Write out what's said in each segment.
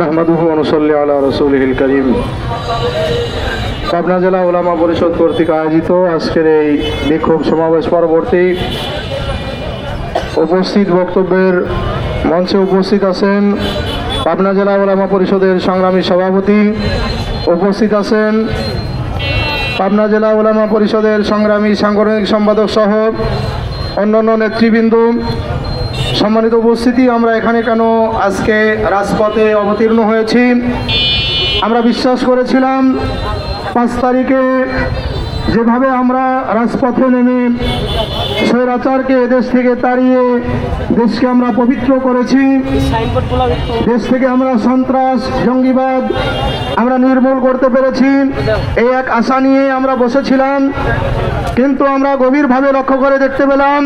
নাহমাদুহু অনুসল্লি আলা রসুলহিল করিম। পাবনা জেলা ওলামা পরিষদ কর্তৃক আয়োজিত আজকের এই বিক্ষোভ সমাবেশ পরবর্তী উপস্থিত বক্তব্যের মঞ্চে উপস্থিত আছেন পাবনা জেলা ওলামা পরিষদের সংগ্রামী সভাপতি। উপস্থিত আছেন পাবনা জেলা ওলামা পরিষদের সংগ্রামী সাংগঠনিক সম্পাদক সহ অন্যান্য নেতৃবৃন্দ। সম্মানিত উপস্থিতি আমরা এখানে কেন আজকে রাজপথে অবতীর্ণ হয়েছি? আমরা বিশ্বাস করেছিলাম পাঁচ তারিখে যেভাবে আমরা রাজপথে নেমে স্বৈরাচারকে দেশ থেকে তাড়িয়ে দেশকে আমরা পবিত্র করেছি, দেশ থেকে আমরা সন্ত্রাস, জঙ্গিবাদ আমরা নির্মূল করতে পেরেছি, এই এক আশা নিয়ে আমরা বসেছিলাম। কিন্তু আমরা গভীরভাবে লক্ষ্য করে দেখতে পেলাম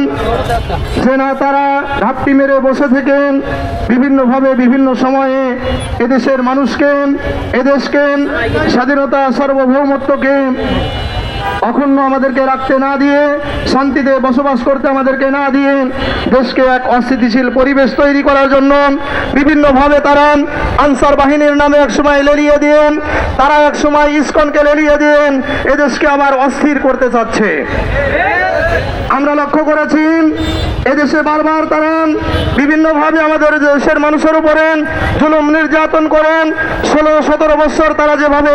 যে না, তারা ঘাপটি মেরে বসে থেকেন বিভিন্নভাবে বিভিন্ন সময়ে এদেশের মানুষকে, এদেশকে, স্বাধীনতা সার্বভৌমত্বকে অখণ্ড আমাদেরকে রাখতে না দিয়ে, শান্তিতে বসবাস করতে আমাদেরকে না দিয়ে, দেশকে এক অস্থিতিশীল পরিবেশ তৈরি করার জন্য বিভিন্নভাবে তারা আনসার বাহিনীর নামে একসময় লেলিয়ে দিয়েন, তারা একসময় ইস্কনকে লেলিয়ে দিয়েন, এদেশকে আবার অস্থির করতে চাচ্ছে। আমরা লক্ষ্য করেছি, এদেশে বারবার তারা বিভিন্নভাবে আমাদের দেশের মানুষের উপরে জুলুম নির্যাতন করেন। ষোলো, সতেরো বছর তারা যেভাবে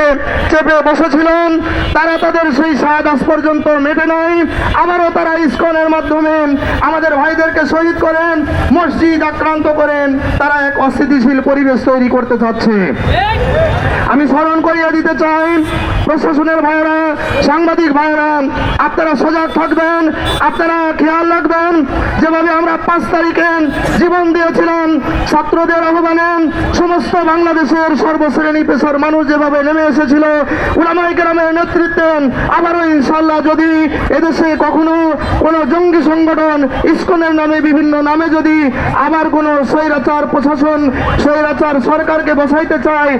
চেপে বসেছিলেন, তারা তাদের সেই স্বাদ আজ পর্যন্ত মেটে নাই। আবারও তারা ইস্কনের মাধ্যমে আমাদের ভাইদেরকে শহীদ করেন, মসজিদ আক্রান্ত করেন। তারা এক অস্থিতিশীল পরিবেশ তৈরি করতে চাচ্ছে। আমি স্মরণ করিয়ে দিতে চাই। প্রশাসনের ভাইয়েরা, সাংবাদিক ভাইয়েরা, আপনারা সজাগ থাকবেন, আপনারা খেয়াল রাখবেন, যেভাবে আমরা পাঁচ তারিখে জীবন দিয়েছিলাম, ছাত্রদের আহ্বানে সমস্ত বাংলাদেশের সর্বশ্রেণী পেশার মানুষ যেভাবে নেমে এসেছিল উলামাই গ্রামের নেতৃত্বে আবারও ইনশাল্লাহ যদি এদেশে কখনো কোনো জঙ্গি সংগঠন, ইস্কনের নামে বিভিন্ন নামে যদি আবার কোনো স্বৈরাচার প্রশাসন, স্বৈরাচার সরকারকে বসাইতে চায়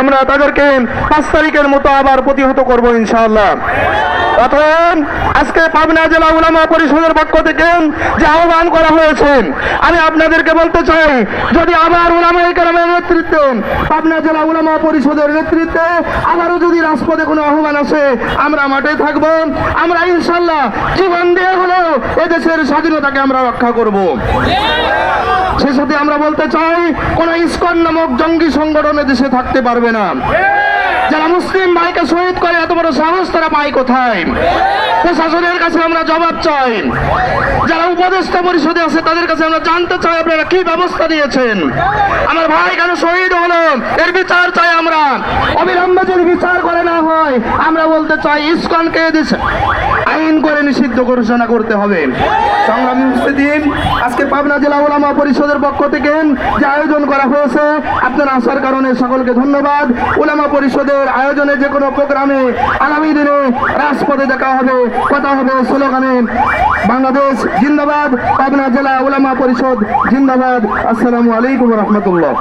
আমরা তাদেরকে পাঁচ তারিখের মতো আবার প্রতিহত করব ইনশাআল্লাহ। অতএব আজকে পাবনা জেলা উলামা পরিষদের পক্ষ থেকে যে আহ্বান করা হয়েছে, আমি আপনাদেরকে বলতে চাই, যদি আবার উলামা গ্রামের নেতৃত্বে, পাবনা জেলা উলামা পরিষদের নেতৃত্বে আবারও যদি রাজপথে কোনো আহ্বান আসে, আমরা মাঠে থাকব। আমরা ইনশাল্লাহ জীবন দিয়ে হলেও এদেশের স্বাধীনতাকে আমরা রক্ষা করব। সে সাথে আমরা বলতে চাই, কোন ইস্কন নামক জঙ্গি সংগঠনে দেশে থাকতে পারবে না। যারা মুসলিম ভাইকে শহীদ করে, এত বড় সাহস তারা পায় কোথায়? প্রশাসনের কাছে আমরা জবাব চাই। যারা উপদেষ্টা পরিষদে আছে, তাদের কাছে আমরা জানতে চাই, আপনারা কি ব্যবস্থা নিয়েছেন? আমার ভাই কেন শহীদ হলো? এর বিচার চাই আমরা। অবিলম্বে যদি বিচার করে না হয়, আমরা বলতে চাই, ইস্কনকে দেশে আইন করে নিষিদ্ধ ঘোষণা করতে হবে। সংগ্রামী উপস্থিতি আজকে পাবনা জেলা ওলামা পরিষদের পক্ষ থেকে যে আয়োজন করা হয়েছে, আপনারা আসার কারণে সকলকে ধন্যবাদ। ওলামা পরিষদের আয়োজনে যে কোনো প্রোগ্রামে আগামী দিনে রাজপথে দেখা হবে, কথা হবে স্লোগানে। বাংলাদেশ জিন্দাবাদ, পাবনা জেলা ওলামা পরিষদ জিন্দাবাদ। আসসালামু আলাইকুম রহমতুল্লাহ।